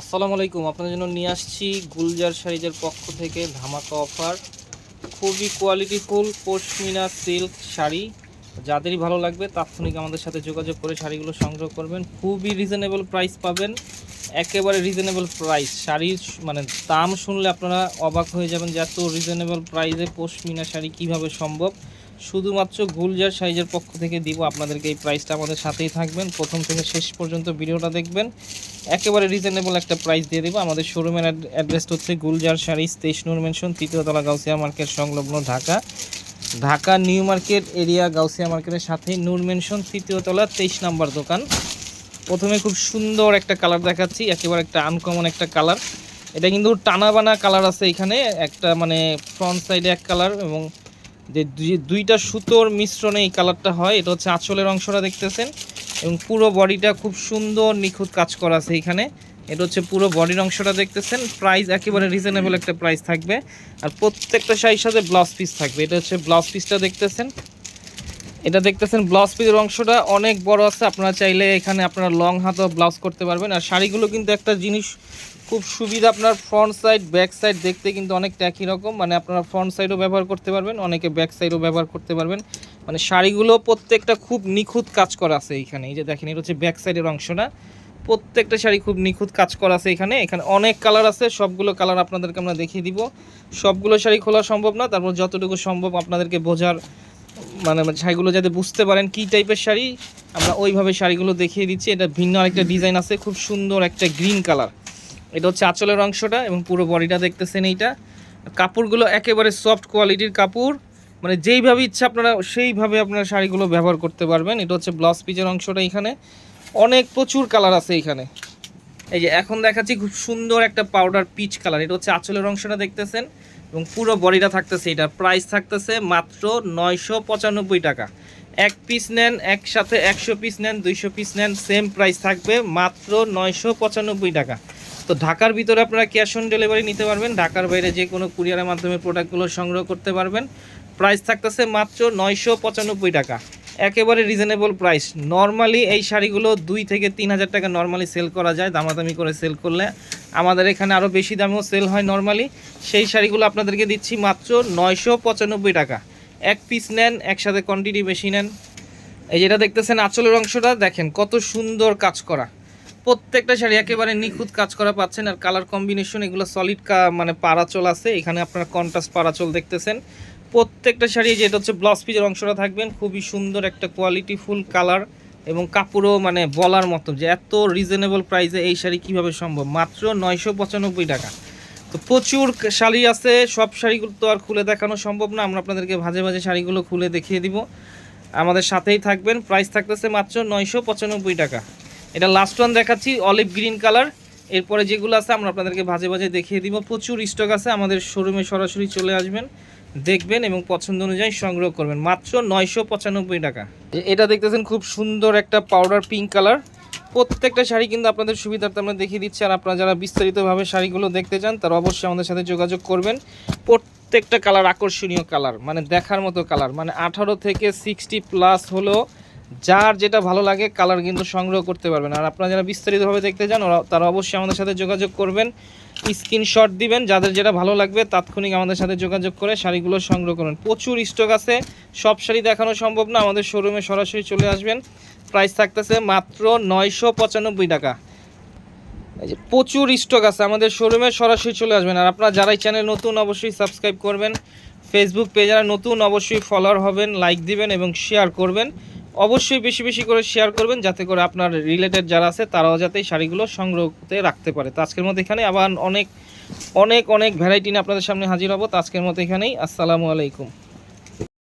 আসসালামু আলাইকুম। আপনাদের জন্য নিয়ে আসছি গুলজার শাড়িজের পক্ষ থেকে ধামাকা অফার। খুবই কোয়ালিটিফুল পশমিনা সিল্ক শাড়ি। যাদেরই ভালো লাগবে তাৎক্ষণিক আমাদের সাথে যোগাযোগ করে শাড়িগুলো সংগ্রহ করবেন। খুবই রিজনেবল প্রাইস পাবেন। একেবারে রিজনেবল প্রাইস শাড়ির মানে দাম শুনলে আপনারা অবাক হয়ে যাবেন যে এত রিজনেবল প্রাইসে পশমিনা শাড়ি কীভাবে সম্ভব। শুধুমাত্র গুলজার সাইজের পক্ষ থেকে দিব। আপনাদেরকে এই প্রাইসটা আমাদের সাথেই থাকবেন। প্রথম থেকে শেষ পর্যন্ত ভিডিওটা দেখবেন। একেবারে রিজনেবল একটা প্রাইস দিয়ে দেবো। আমাদের শোরুমের অ্যাড্রেসটা হচ্ছে গুলজার শাড়ি, তেইশ নূর মেনশন তৃতীয়তলা গাউসিয়া মার্কেট, সংলগ্ন Dhaka. Dhaka new market area Gausia মার্কেটের সাথে নূর মেনশন তৃতীয়তলা, তেইশ নাম্বার দোকান। প্রথমে খুব সুন্দর একটা কালার দেখাচ্ছি। একেবারে একটা আনকমন একটা কালার এটা কিন্তু টানা বানা কালার আছে এখানে। একটা মানে ফ্রন্ট সাইডে এক কালার এবং যে দুইটা সুতোর মিশ্রণে এই কালারটা হয়, এটা হচ্ছে আঁচলের অংশটা দেখতেছেন, এবং পুরো বডিটা খুব সুন্দর নিখুঁত কাজ করা আছে এখানে। এটা হচ্ছে পুরো বডির অংশটা দেখতেছেন প্রাইস একেবারে রিজনেবল একটা প্রাইস থাকবে, আর প্রত্যেকটা সাইজ সাথে ব্লাউজ পিস থাকবে। এটা হচ্ছে ব্লাউজ পিসটা দেখতেছেন এটা দেখতেছেন, ব্লাউজ পিসের অংশটা অনেক বড় আছে, আপনারা চাইলে এখানে আপনারা লং হাতও ব্লাউজ করতে পারবেন। আর শাড়িগুলো কিন্তু একটা জিনিস খুব সুবিধা, আপনার ফ্রন্ট সাইড ব্যাক সাইড দেখতে কিন্তু অনেকটা একই রকম। মানে আপনারা ফ্রন্ট সাইডও ব্যবহার করতে পারবেন, অনেকে ব্যাক সাইডও ব্যবহার করতে পারবেন। মানে শাড়িগুলো প্রত্যেকটা খুব নিখুঁত কাজ করা আছে এখানে। এই যে দেখেন, এটা হচ্ছে ব্যাক সাইডের অংশটা। প্রত্যেকটা শাড়ি খুব নিখুঁত কাজ করা আছে এখানে। এখানে অনেক কালার আছে, সবগুলো কালার আপনাদেরকে আমরা দেখিয়ে দিব। সবগুলো শাড়ি খোলা সম্ভব না, তারপর যতটুকু সম্ভব আপনাদেরকে বোঝার মানে শাড়িগুলো যাতে বুঝতে পারেন কী টাইপের শাড়ি, আমরা ওইভাবে শাড়িগুলো দেখিয়ে দিচ্ছি। এটা ভিন্ন আরেকটা ডিজাইন আছে, খুব সুন্দর একটা গ্রিন কালার। এটা হচ্ছে আঁচলের অংশটা এবং পুরো বডিটা দেখতেছেন এইটা। কাপড়গুলো একেবারে সফট কোয়ালিটির কাপড়। মানে যেইভাবে ইচ্ছা আপনারা, সেইভাবে আপনারা শাড়িগুলো ব্যবহার করতে পারবেন। এটা হচ্ছে ব্লাউজ পিচের অংশটা এখানে। অনেক প্রচুর কালার আছে এখানে। এই যে এখন দেখাচ্ছি খুব সুন্দর একটা পাউডার পিচ কালার এটা হচ্ছে আঁচলের অংশটা দেখতেছেন এবং পুরো বডিটা থাকতেছে এটা প্রাইস থাকতেছে মাত্র নয়শো পঁচানব্বই টাকা। এক পিস নেন, একসাথে একশো পিস নেন, দুইশো পিস নেন সেম প্রাইস থাকবে মাত্র নয়শো পঁচানব্বই টাকা। তো ঢাকার ভিতরে আপনারা ক্যাশ অন ডেলিভারি নিতে পারবেন, ঢাকার বাইরে যে কোনো কুরিয়ারের মাধ্যমে প্রোডাক্টগুলো সংগ্রহ করতে পারবেন। প্রাইস থাকতেছে মাত্র নয়শো পঁচানব্বই টাকা। একেবারে রিজনেবল প্রাইস নর্মালি এই শাড়িগুলো দুই থেকে তিন হাজার টাকা নর্মালি সেল করা যায়, দামাদামি করে সেল করলে। আমাদের এখানে আরও বেশি দামেও সেল হয় নর্মালি সেই শাড়িগুলো আপনাদেরকে দিচ্ছি মাত্র নয়শো পঁচানব্বই টাকা। এক পিস নেন, একসাথে কোয়ান্টিটি বেশি নেন। এই যেটা দেখতেছেন আঁচলের অংশটা, দেখেন কত সুন্দর কাজ করা। প্রত্যেকটা শাড়ি একেবারে নিখুঁত কাজ করা পাচ্ছেন আর কালার কম্বিনেশন এগুলো সলিড মানে পারাচল আছে। এখানে আপনারা কন্ট্রাস্ট পারাচল দেখতেছেন। প্রত্যেকটা শাড়ি যেটা হচ্ছে ব্লাউজ পিসের অংশটা থাকবেন, খুবই সুন্দর একটা কোয়ালিটি ফুল কালার এবং কাপড়ও মানে বলার মতো যে এত রিজনেবল প্রাইসে এই শাড়ি কীভাবে সম্ভব? মাত্র নয়শো পঁচানব্বই টাকা। তো প্রচুর শাড়ি আছে, সব শাড়িগুলো তো আর খুলে দেখানো সম্ভব না, আমরা আপনাদেরকে ভাজে ভাজে শাড়িগুলো খুলে দেখিয়ে দিব। আমাদের সাথেই থাকবেন প্রাইস থাকতেছে মাত্র নয়শো পঁচানব্বই টাকা। এটা লাস্ট ওয়ান দেখাচ্ছি অলিভ গ্রিন কালার এরপরে যেগুলো আছে আমরা আপনাদেরকে ভাজে ভাজে দেখিয়ে দিব। প্রচুর স্টক আছে, আমাদের শোরুমে সরাসরি চলে আসবেন। দেখবেন এবং পছন্দ অনুযায়ী সংগ্রহ করবেন। মাত্র নয়শো পঁচানব্বই টাকা। এটা দেখতেছেন খুব সুন্দর একটা পাউডার পিঙ্ক কালার প্রত্যেকটা শাড়ি কিন্তু আপনাদের সুবিধার্থে আমরা দেখিয়ে দিচ্ছি। আর আপনারা যারা বিস্তারিতভাবে শাড়িগুলো দেখতে চান, তারা অবশ্যই আমাদের সাথে যোগাযোগ করবেন। প্রত্যেকটা কালার আকর্ষণীয় কালার মানে দেখার মতো কালার মানে আঠারো থেকে সিক্সটি প্লাস হলো যার যেটা ভালো লাগে কালার কিন্তু সংগ্রহ করতে পারবেন। আর আপনারা যারা বিস্তারিতভাবে দেখতে চান, ওরা, তারা অবশ্যই আমাদের সাথে যোগাযোগ করবেন। স্ক্রিনশট দিবেন, যাদের যেটা ভালো লাগবে তাৎক্ষণিক আমাদের সাথে যোগাযোগ করে শাড়িগুলো সংগ্রহ করবেন প্রচুর স্টক আছে, সব শাড়ি দেখানো সম্ভব না, আমাদের শোরুমে সরাসরি চলে আসবেন। প্রাইস থাকতেছে মাত্র নয়শো পঁচানব্বই টাকা। এই যে প্রচুর স্টক আছে, আমাদের শোরুমে সরাসরি চলে আসবেন। আর আপনারা যারাই চ্যানেল নতুন, অবশ্যই সাবস্ক্রাইব করবেন। ফেসবুক পেজ যারা নতুন, অবশ্যই ফলোয়ার হবেন লাইক দিবেন এবং শেয়ার করবেন। অবশ্যই বেশি বেশি করে শেয়ার করবেন যাতে করে আপনার রিলেটেড যারা আছে, তারাও যাতে শাড়িগুলো করতে রাখতে পারে। তো আজকের মতো এখানে আবার অনেক অনেক অনেক ভ্যারাইটি নিয়ে আপনাদের সামনে হাজির হব। তো আজকের মতো এখানেই। আসসালামু আলাইকুম।